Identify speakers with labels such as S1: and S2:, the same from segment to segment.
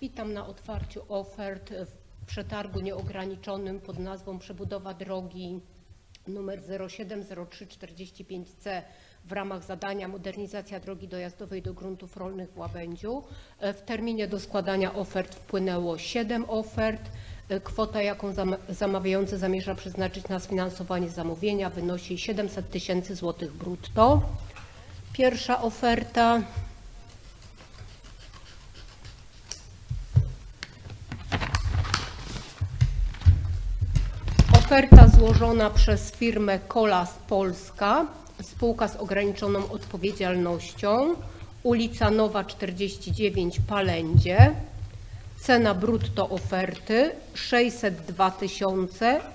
S1: Witam na otwarciu ofert w przetargu nieograniczonym pod nazwą Przebudowa drogi numer 070345C w ramach zadania modernizacja drogi dojazdowej do gruntów rolnych w Łabędziu. E, W terminie do składania ofert wpłynęło 7 ofert. E, Kwota, jaką zam- zamawiający zamierza przeznaczyć na sfinansowanie zamówienia wynosi 700 tysięcy złotych brutto. Pierwsza oferta Oferta złożona przez firmę Kolas Polska, spółka z ograniczoną odpowiedzialnością, ulica Nowa 49, Palędzie. Cena brutto oferty 602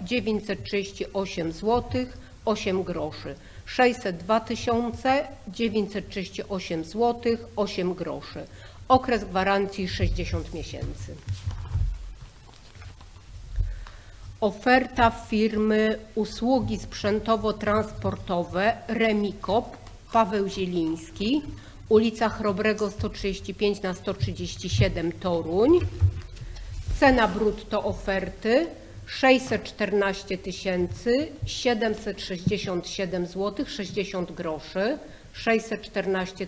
S1: 938 zł 8 groszy. 602 938 zł 8 groszy. Okres gwarancji 60 miesięcy. Oferta firmy usługi sprzętowo-transportowe Remikop Paweł Zieliński, ulica Chrobrego 135 na 137 Toruń. Cena brutto oferty 614 767 zł 60 groszy. 614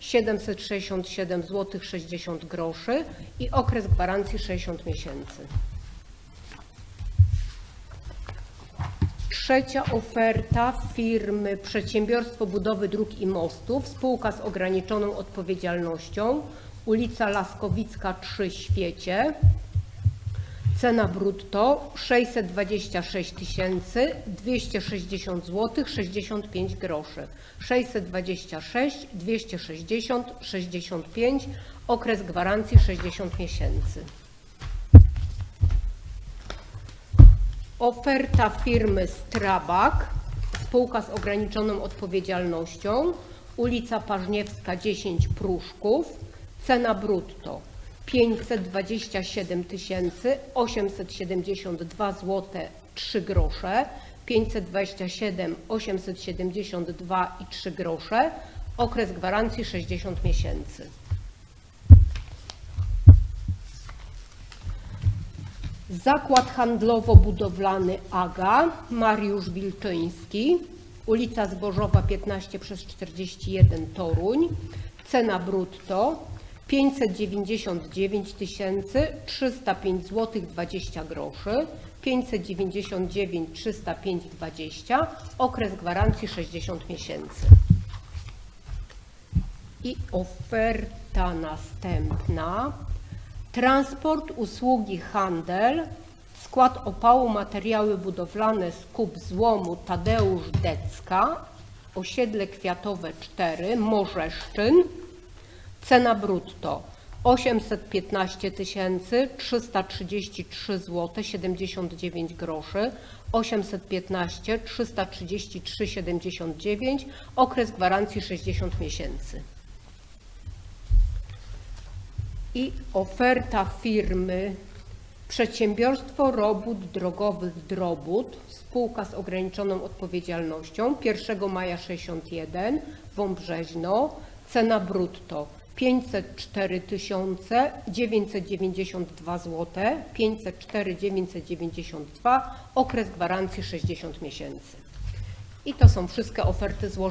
S1: 767 zł 60 groszy i okres gwarancji 60 miesięcy. Trzecia oferta firmy Przedsiębiorstwo Budowy Dróg i Mostów, spółka z ograniczoną odpowiedzialnością, ulica Laskowicka 3 Świecie. Cena brutto 626 260 zł 65 groszy. 626 260 65 okres gwarancji 60 miesięcy. Oferta firmy Strabak, spółka z ograniczoną odpowiedzialnością, ulica Parzniewska 10 Pruszków, cena brutto 527 872 zł 3 grosze, 527 872 i 3 grosze, okres gwarancji 60 miesięcy. Zakład handlowo-budowlany AGA, Mariusz Wilczyński, ulica Zbożowa 15 przez 41 Toruń. Cena brutto 599 305 zł 20 groszy. 599 305 20, okres gwarancji 60 miesięcy. I oferta następna. Transport, usługi, handel, skład opału, materiały budowlane, skup złomu Tadeusz Decka, osiedle kwiatowe 4, Morzeszczyn, cena brutto 815 333 zł 79 groszy, 815 333 79, okres gwarancji 60 miesięcy i oferta firmy Przedsiębiorstwo Robót Drogowych Drobut, spółka z ograniczoną odpowiedzialnością 1 maja 61 Wąbrzeźno, cena brutto 504 992 zł, 504 992, okres gwarancji 60 miesięcy. I to są wszystkie oferty złożone